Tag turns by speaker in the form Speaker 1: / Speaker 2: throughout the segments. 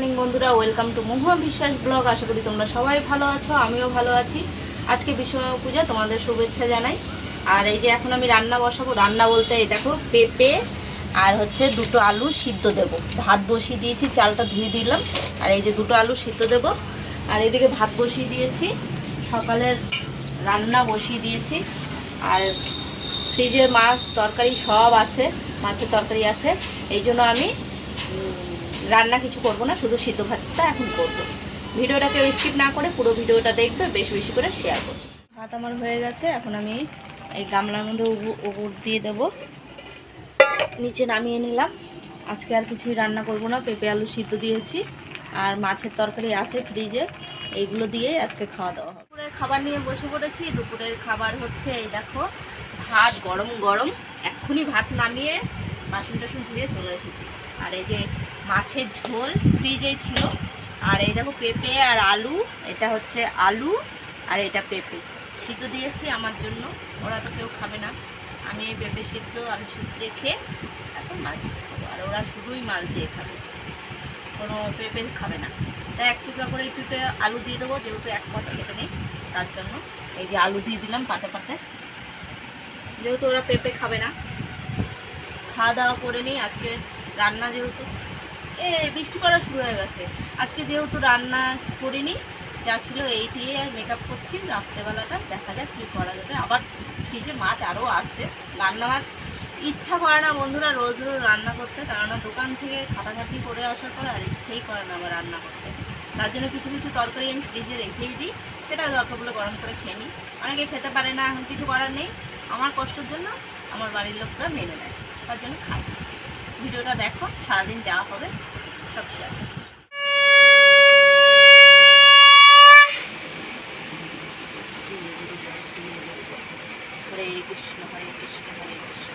Speaker 1: Morning বন্ধুরা। Welcome to মহুয়া বিশ্বাস blog. আশা করি তোমরা সবাই ভালো আছো, আমিও ভালো আছি। আজকে বিশ্বকর্মা পূজা, তোমাদের শুভেচ্ছা জানাই। আর এই যে এখন আমি রান্না বসাবো, রান্না বলতে এই দেখো, পেঁপে আর হচ্ছে দুটো আলু সিদ্ধ দেব। ভাত বসিয়ে দিয়েছি, চালটা ধুয়ে দিলাম। আর এই যে দুটো আলু সিদ্ধ দেব। আর এদিকে ভাত বসিয়ে দিয়েছি, সকালের রান্না বসিয়ে দিয়েছি। আর ফ্রিজে মাছ, তরকারি সব আছে, মাছের তরকারি আছে। এই জন্য আমি রান্না কিছু করব না, শুধু সিদ্ধ ভাতটা এখন করব। ভিডিওটাকে স্কিপ না করে পুরো ভিডিওটা দেখবে, বেশি বেশি করে শেয়ার করবে। ভাত আমার হয়ে গেছে, এখন আমি এই গামলার মধ্যে উপর দিয়ে দেব। নিচে নামিয়ে নিলাম। আজকে আর কিছুই রান্না করব না, পেঁপে আলু সিদ্ধ দিয়েছি, আর মাছের তরকারি আছে ফ্রিজে এইগুলো দিয়েই আজকে খাওয়া দাওয়া হবে। দুপুরের খাবার নিয়ে বসে পড়েছি। দুপুরের খাবার হচ্ছে এই দেখো, ভাত গরম গরম। এক্ষুনি ভাত নামিয়ে বাসন টাসন ধুয়ে চলে এসেছি। আর এই যে মাছের ঝোল ফ্রিজেই ছিল। আর এই দেখো পেঁপে আর আলু, এটা হচ্ছে আলু আর এটা পেঁপে। সিদ্ধ দিয়েছি আমার জন্য, ওরা তো কেউ খাবে না। আমি এই পেঁপে সিদ্ধ, আলু সিদ্ধ দিয়ে খেয়ে এখন মাছ খাব। আর ওরা শুধুই মাছ দিয়ে খাবে। কোনো পেঁপে খাবে না। তাই এক টুকরা করে এই পেঁপে আলু দিয়ে দেবো, যেহেতু এক পাতা খেতে নেই, তার জন্য এই যে আলু দিয়ে দিলাম পাতে পাতে। যেহেতু ওরা পেঁপে খাবে না খাওয়া দাওয়া করে নিই, আজকে রান্না যেহেতু, এ বৃষ্টি পড়া শুরু হয়ে গেছে। আজকে যেহেতু রান্না করিনি, যা ছিল এই দিয়ে মেকআপ করছি, রাত্রেবেলাটা দেখা যাক কী করা যাবে। আবার ফ্রিজে মাছ আরও আছে, রান্না মাছ। ইচ্ছা করে না বন্ধুরা রোজ রোজ রান্না করতে, কেননা দোকান থেকে খাটাখাটি করে আসার পর আর ইচ্ছেই করে না আবার রান্না করতে। তার জন্য কিছু কিছু তরকারি আমি ফ্রিজে রেখেই দিই, সেটা দরকার পড়লে গরম করে খেয়ে নিই। অনেকে খেতে পারে না, এখন কিছু করার নেই। আমার কষ্টের জন্য আমার বাড়ির লোকরা মেনে নেয়। তার জন্য খাই ভিডিওটা দেখো, সারাদিন যাওয়া হবে, সব শেয়ার কৃষ্ণ কৃষ্ণ কৃষ্ণ।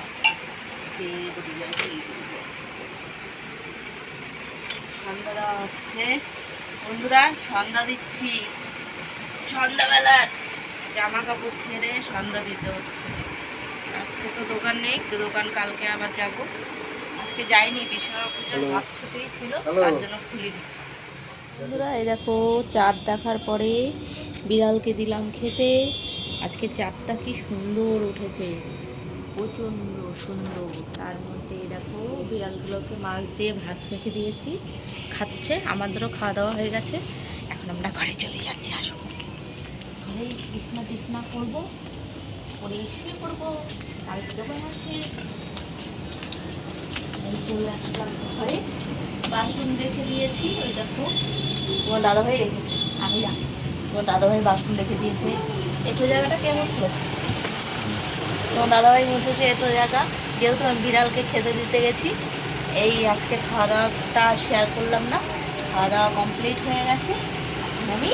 Speaker 1: হচ্ছে। বন্ধুরা, সন্ধ্যা দিচ্ছি। জামা কাপড় ছেড়ে সন্ধ্যা দিতে হচ্ছে। আজকে তো দোকান নেই তো দোকান কালকে আবার যাব। আজকে যাইনি বিশ্বকর্মা পুজোর. ভাত ছুটেই ছিল তার জন্য খুলিনি বন্ধুরা এই দেখো চাঁদ দেখার পরে বিড়ালকে দিলাম খেতে। আজকে চাঁদটা কি সুন্দর উঠেছে। প্রচণ্ড সুন্দর। তার মধ্যে এই দেখো বিড়ালগুলোকে মাছ দিয়ে ভাত মেখে দিয়েছি। খাচ্ছে আমাদেরও খাওয়া দাওয়া হয়ে গেছে। এখন আমরা ঘরে চলে যাচ্ছি আসো। ঘরে বিছনা টিছনা করব। করে পড়ব কালকে দোকান আছে চলে আসলাম ঘরে। বাসন রেখে দিয়েছি। ওই দেখো, তোমার দাদাভাই রেখেছে। আমি জানি। তোমার দাদাভাই বাসন রেখে দিয়েছে। একটু জায়গাটা কে মুছলো তোমার দাদাভাই মুছেছে এতো জায়গা। যেহেতু আমি বিড়ালকে খেতে দিতে গেছি, এই আজকে খাওয়া দাওয়াটা শেয়ার করলাম না। খাওয়া দাওয়া কমপ্লিট হয়ে গেছে। আমি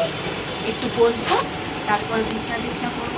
Speaker 1: একটু বসবো, তারপর বিছনা টিছনা করব।